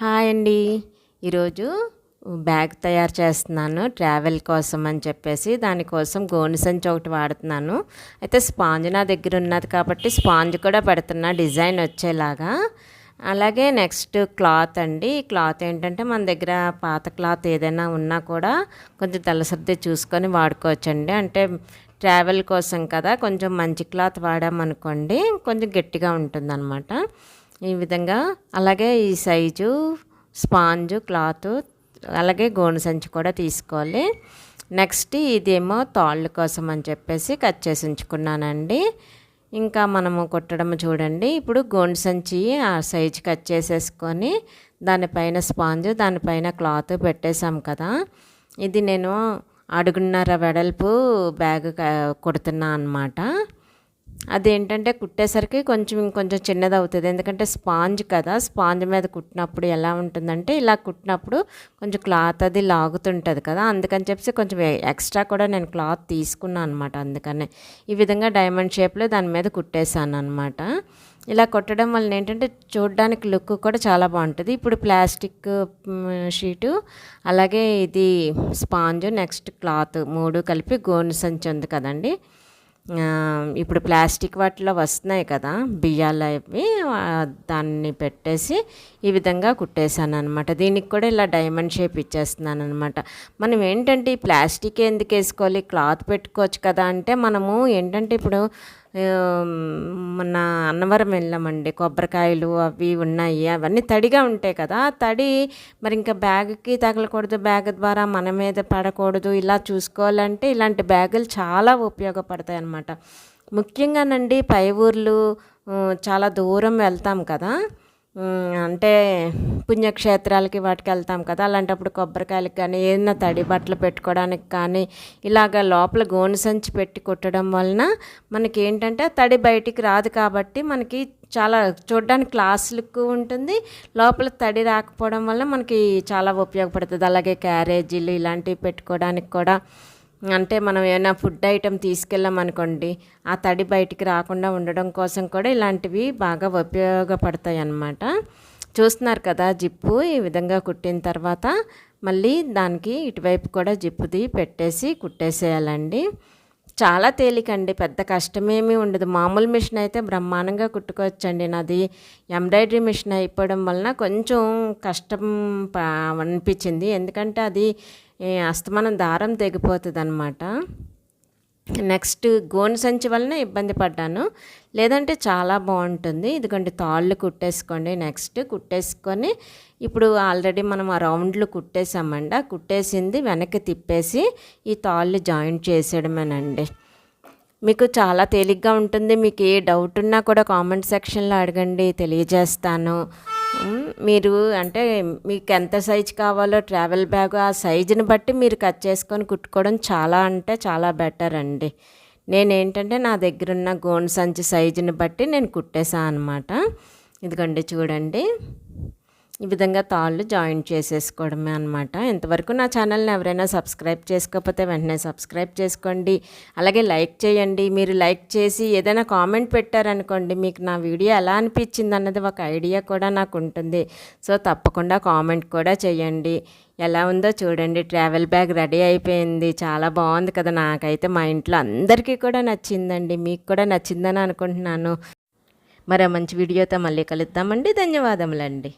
Hi అండి. ఈరోజు bag తయారు చేస్తున్నాను ట్రావెల్ కోసం అని చెప్పేసి దానికోసం గోను సంచి ఒకటి వాడుతున్నాను. అయితే స్పాంజ్ నా దగ్గర ఉన్నది కాబట్టి స్పాంజ్ కూడా పెడుతున్నా డిజైన్ వచ్చేలాగా. అలాగే నెక్స్ట్ క్లాత్ అండి. ఈ క్లాత్ ఏంటంటే మన దగ్గర పాత క్లాత్ ఏదైనా ఉన్నా కూడా కొంచెం తలసర్ది చూసుకొని వాడుకోవచ్చండి. అంటే ట్రావెల్ కోసం కదా కొంచెం మంచి క్లాత్ వాడామనుకోండి కొంచెం గట్టిగా ఉంటుందన్నమాట. ఈ విధంగా. అలాగే ఈ సైజు స్పాంజు క్లాత్ అలాగే గోను సంచి కూడా తీసుకోవాలి. నెక్స్ట్ ఇదేమో తాళ్ళు కోసం అని చెప్పేసి కట్ చేసి ఉంచుకున్నానండి. ఇంకా మనము కుట్టడం చూడండి. ఇప్పుడు గోండు సంచి ఆ సైజు కట్ చేసేసుకొని దానిపైన స్పాంజ్ దానిపైన క్లాత్ పెట్టేశాం కదా. ఇది నేను అడుగున్నర వెడల్పు బ్యాగ్ కుడుతున్నా అనమాట అదేంటంటే కుట్టేసరికి కొంచెం ఇంకొంచెం చిన్నది అవుతుంది ఎందుకంటే స్పాంజ్ కదా స్పాంజ్ మీద కుట్టినప్పుడు ఎలా ఉంటుందంటే ఇలా కుట్టినప్పుడు కొంచెం క్లాత్ అది లాగుతుంటుంది కదా. అందుకని చెప్పేసి కొంచెం ఎక్స్ట్రా కూడా నేను క్లాత్ తీసుకున్నాను అనమాట అందుకనే. ఈ విధంగా డైమండ్ షేప్లో దాని మీద కుట్టేశాను అనమాట ఇలా కొట్టడం వల్ల ఏంటంటే చూడడానికి లుక్ కూడా చాలా బాగుంటుంది. ఇప్పుడు ప్లాస్టిక్ షీటు అలాగే ఇది స్పాంజ్ నెక్స్ట్ క్లాత్ మూడు కలిపి గోను సంచి ఉంది కదండి. ఇప్పుడు ప్లాస్టిక్ వాటిలో వస్తున్నాయి కదా బియ్యాలు అవి దాన్ని పెట్టేసి ఈ విధంగా కుట్టేశాను అనమాట దీనికి కూడా ఇలా డైమండ్ షేప్ ఇచ్చేస్తున్నాను అనమాట మనం ఏంటంటే ఈ ప్లాస్టిక్ ఎందుకు వేసుకోవాలి? క్లాత్ పెట్టుకోవచ్చు కదా అంటే మనము ఏంటంటే ఇప్పుడు మొన్న అన్నవరం వెళ్ళామండి. కొబ్బరికాయలు అవి ఉన్నాయి. అవన్నీ తడిగా ఉంటాయి కదా. తడి మరి ఇంకా బ్యాగ్కి తగలకూడదు. బ్యాగ్ ద్వారా మన మీద పడకూడదు. ఇలా చూసుకోవాలంటే ఇలాంటి బ్యాగులు చాలా ఉపయోగపడతాయి అన్నమాట. ముఖ్యంగానండి పై ఊర్లు చాలా దూరం వెళ్తాం కదా. అంటే పుణ్యక్షేత్రాలకి వాటికి వెళ్తాం కదా అలాంటప్పుడు కొబ్బరికాయలకి కానీ ఏదైనా తడి బట్టలు పెట్టుకోవడానికి కానీ ఇలాగ లోపల గోను సంచి పెట్టి కుట్టడం వలన మనకి ఏంటంటే తడి బయటికి రాదు కాబట్టి మనకి చాలా చూడడానికి క్లాస్ లుక్ ఉంటుంది. లోపల తడి రాకపోవడం వల్ల మనకి చాలా ఉపయోగపడుతుంది. అలాగే క్యారేజీలు ఇలాంటివి పెట్టుకోవడానికి కూడా. అంటే మనం ఏమైనా ఫుడ్ ఐటెం తీసుకెళ్ళామనుకోండి ఆ తడి బయటికి రాకుండా ఉండడం కోసం కూడా ఇలాంటివి బాగా ఉపయోగపడతాయి అన్నమాట చూస్తున్నారు కదా జిప్పు ఈ విధంగా కుట్టిన తర్వాత మళ్ళీ దానికి ఇటువైపు కూడా జిప్పుది పెట్టేసి కుట్టేసేయాలండి. చాలా తేలికండి పెద్ద కష్టమేమీ ఉండదు. మామూలు మిషన్ అయితే బ్రహ్మాండంగా కుట్టుకోవచ్చండి. నాది ఎంబ్రాయిడరీ మిషన్ అయిపోవడం వలన కొంచెం కష్టం అనిపించింది. ఎందుకంటే అది అస్తమానం దారం తెగిపోతుంది అనమాట నెక్స్ట్ గోను సంచి వలన ఇబ్బంది పడ్డాను. లేదంటే చాలా బాగుంటుంది. ఇదిగోండి తాళ్ళు కుట్టేసుకోండి. నెక్స్ట్ కుట్టేసుకొని ఇప్పుడు ఆల్రెడీ మనం ఆ రౌండ్లు కుట్టేసామండి. ఆ కుట్టేసింది వెనక్కి తిప్పేసి ఈ తాళ్ళు జాయింట్ చేసేయడమేనండి. మీకు చాలా తేలిగ్గా ఉంటుంది. మీకు ఏ డౌట్ ఉన్నా కూడా కామెంట్ సెక్షన్లో అడగండి. తెలియజేస్తాను. మీరు అంటే మీకు ఎంత సైజు కావాలో ట్రావెల్ బ్యాగ్ ఆ సైజుని బట్టి మీరు కట్ చేసుకొని కుట్టుకోవడం చాలా అంటే చాలా బెటర్ అండి. నేనేంటంటే నా దగ్గర ఉన్న గోన్ సంచి సైజుని బట్టి నేను కుట్టేశాను అనమాట ఇదిగోండి చూడండి. ఈ విధంగా తాళ్ళు జాయింట్ చేసేసుకోవడమే అనమాట ఇంతవరకు నా ఛానల్ని ఎవరైనా సబ్స్క్రైబ్ చేసుకోకపోతే వెంటనే సబ్స్క్రైబ్ చేసుకోండి. అలాగే లైక్ చేయండి. మీరు లైక్ చేసి ఏదైనా కామెంట్ పెట్టారనుకోండి మీకు నా వీడియో ఎలా అనిపించింది అన్నది ఒక ఐడియా కూడా నాకు ఉంటుంది. సో తప్పకుండా కామెంట్ కూడా చేయండి. ఎలా ఉందో చూడండి. ట్రావెల్ బ్యాగ్ రెడీ అయిపోయింది. చాలా బాగుంది కదా. నాకైతే మా ఇంట్లో అందరికీ కూడా నచ్చిందండి. మీకు కూడా నచ్చిందని అనుకుంటున్నాను. మరో మంచి వీడియోతో మళ్ళీ కలుద్దామండి. ధన్యవాదములండి.